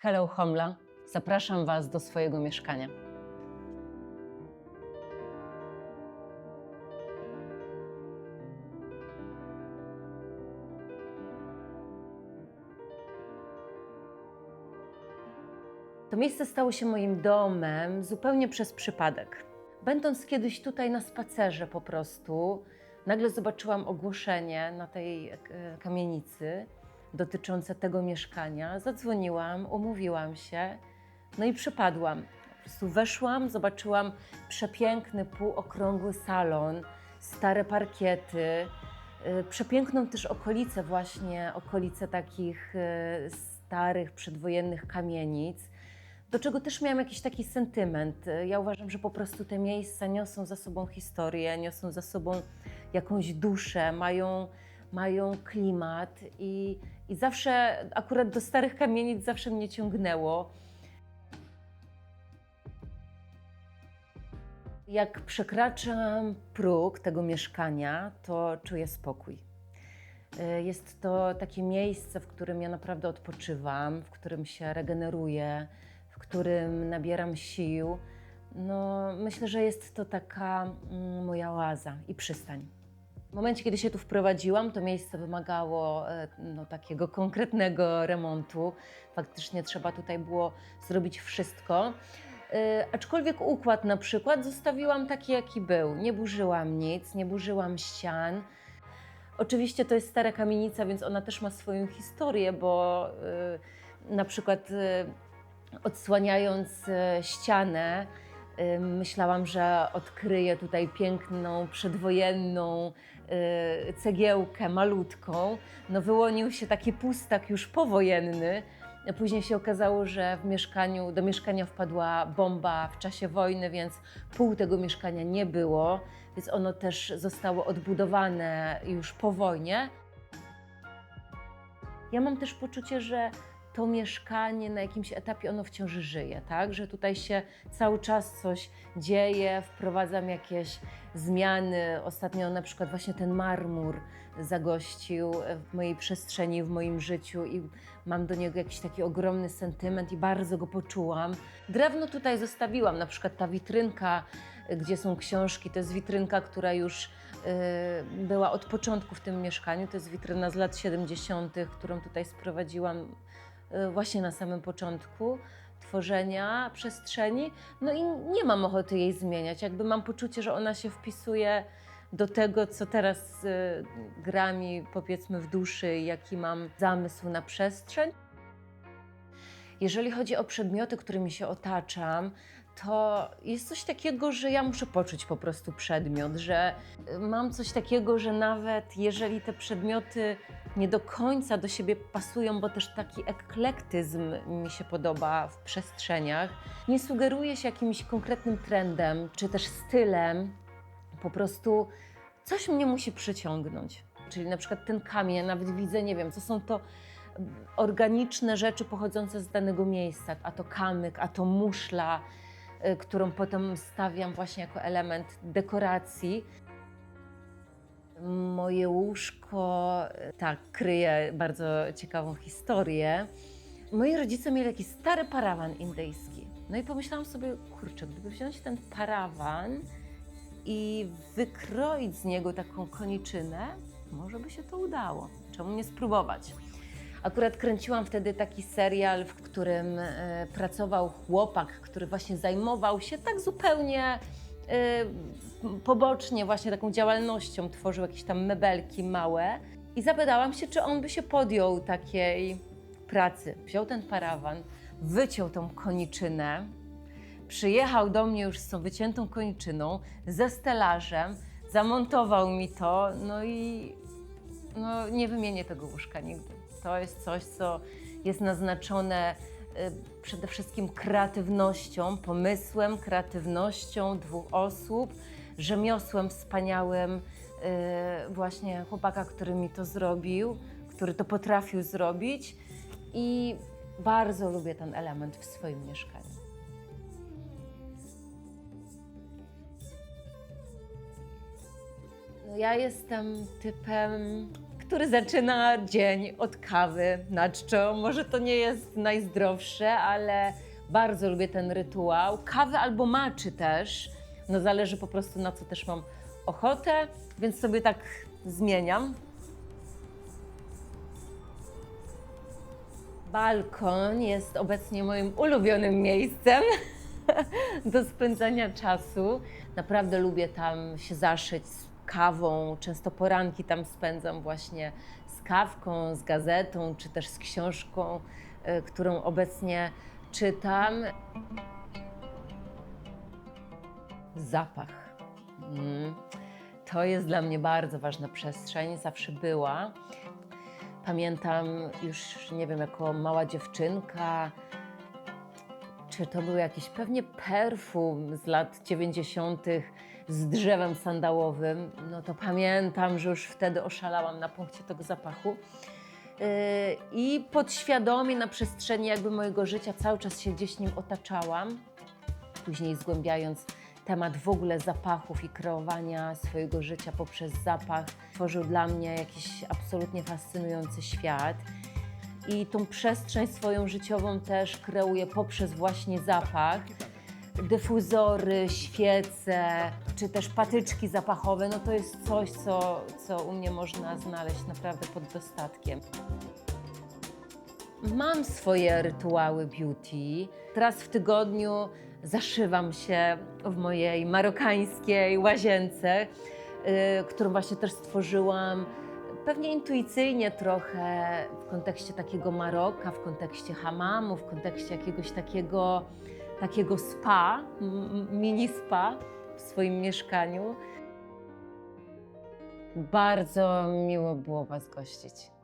Hello Homla, zapraszam Was do swojego mieszkania. To miejsce stało się moim domem zupełnie przez przypadek. Będąc kiedyś tutaj na spacerze po prostu, nagle zobaczyłam ogłoszenie na tej e, kamienicy dotyczące tego mieszkania. Zadzwoniłam, umówiłam się, no i przypadłam. Po prostu weszłam, zobaczyłam przepiękny, półokrągły salon, stare parkiety, y, przepiękną też okolicę właśnie, okolice takich y, starych, przedwojennych kamienic, do czego też miałam jakiś taki sentyment. Ja uważam, że po prostu te miejsca niosą za sobą historię, niosą za sobą jakąś duszę, mają, mają klimat i, i zawsze, akurat do starych kamienic zawsze mnie ciągnęło. Jak przekraczam próg tego mieszkania, to czuję spokój. Y, Jest to takie miejsce, w którym ja naprawdę odpoczywam, w którym się regeneruję, w którym nabieram sił. No, myślę, że jest to taka mm, moja oaza i przystań. W momencie, kiedy się tu wprowadziłam, to miejsce wymagało e, no, takiego konkretnego remontu. Faktycznie trzeba tutaj było zrobić wszystko. E, Aczkolwiek układ na przykład zostawiłam taki, jaki był. Nie burzyłam nic, nie burzyłam ścian. Oczywiście to jest stara kamienica, więc ona też ma swoją historię, bo y, na przykład y, odsłaniając y, ścianę, myślałam, że odkryję tutaj piękną, przedwojenną cegiełkę malutką. No wyłonił się taki pustak już powojenny. Później się okazało, że w mieszkaniu, do mieszkania wpadła bomba w czasie wojny, więc pół tego mieszkania nie było, więc ono też zostało odbudowane już po wojnie. Ja mam też poczucie, że to mieszkanie na jakimś etapie ono wciąż żyje, tak? Że tutaj się cały czas coś dzieje, wprowadzam jakieś zmiany. Ostatnio na przykład właśnie ten marmur zagościł w mojej przestrzeni, w moim życiu i mam do niego jakiś taki ogromny sentyment i bardzo go poczułam. Drewno tutaj zostawiłam, na przykład ta witrynka, gdzie są książki, to jest witrynka, która już y, była od początku w tym mieszkaniu. To jest witryna z lat 70., którą tutaj sprowadziłam właśnie na samym początku tworzenia przestrzeni. No i nie mam ochoty jej zmieniać. Jakby mam poczucie, że ona się wpisuje do tego, co teraz y, gra mi powiedzmy w duszy, jaki mam zamysł na przestrzeń. Jeżeli chodzi o przedmioty, którymi się otaczam, to jest coś takiego, że ja muszę poczuć po prostu przedmiot, że y, mam coś takiego, że nawet jeżeli te przedmioty nie do końca do siebie pasują, bo też taki eklektyzm mi się podoba w przestrzeniach, nie sugeruję się jakimś konkretnym trendem czy też stylem, po prostu coś mnie musi przyciągnąć. Czyli na przykład ten kamień, nawet widzę, nie wiem, co są to organiczne rzeczy pochodzące z danego miejsca, a to kamyk, a to muszla, y, którą potem stawiam właśnie jako element dekoracji. Moje łóżko, y, tak, kryje bardzo ciekawą historię. Moi rodzice mieli jakiś stary parawan indyjski. No i pomyślałam sobie, kurczę, gdyby wziąć ten parawan i wykroić z niego taką koniczynę, może by się to udało. Czemu nie spróbować? Akurat kręciłam wtedy taki serial, w którym e, pracował chłopak, który właśnie zajmował się tak zupełnie e, pobocznie właśnie taką działalnością, tworzył jakieś tam mebelki małe i zapytałam się, czy on by się podjął takiej pracy. Wziął ten parawan, wyciął tą koniczynę, przyjechał do mnie już z tą wyciętą koniczyną, ze stelażem, zamontował mi to, no i no, nie wymienię tego łóżka nigdy. To jest coś, co jest naznaczone y, przede wszystkim kreatywnością, pomysłem, kreatywnością dwóch osób, rzemiosłem wspaniałym y, właśnie chłopaka, który mi to zrobił, który to potrafił zrobić i bardzo lubię ten element w swoim mieszkaniu. No ja jestem typem, który zaczyna dzień od kawy na czczo. Może to nie jest najzdrowsze, ale bardzo lubię ten rytuał. Kawy albo maczy też. No zależy po prostu na co też mam ochotę, więc sobie tak zmieniam. Balkon jest obecnie moim ulubionym miejscem do spędzania czasu. Naprawdę lubię tam się zaszyć kawą. Często poranki tam spędzam właśnie z kawką, z gazetą, czy też z książką, y, którą obecnie czytam. Zapach. Mm. To jest dla mnie bardzo ważna przestrzeń, zawsze była. Pamiętam już, nie wiem, jako mała dziewczynka, czy to był jakiś pewnie perfum z lat 90. z drzewem sandałowym. No to pamiętam, że już wtedy oszalałam na punkcie tego zapachu. Yy, I podświadomie na przestrzeni jakby mojego życia cały czas się gdzieś nim otaczałam. Później zgłębiając temat w ogóle zapachów i kreowania swojego życia poprzez zapach, tworzył dla mnie jakiś absolutnie fascynujący świat. I tą przestrzeń swoją życiową też kreuję poprzez właśnie zapach. Dyfuzory, świece, czy też patyczki zapachowe, no to jest coś, co, co u mnie można znaleźć naprawdę pod dostatkiem. Mam swoje rytuały beauty. Raz w tygodniu zaszywam się w mojej marokańskiej łazience, y, którą właśnie też stworzyłam pewnie intuicyjnie trochę w kontekście takiego Maroka, w kontekście hamamu, w kontekście jakiegoś takiego, takiego spa, mini spa w swoim mieszkaniu. Bardzo miło było Was gościć.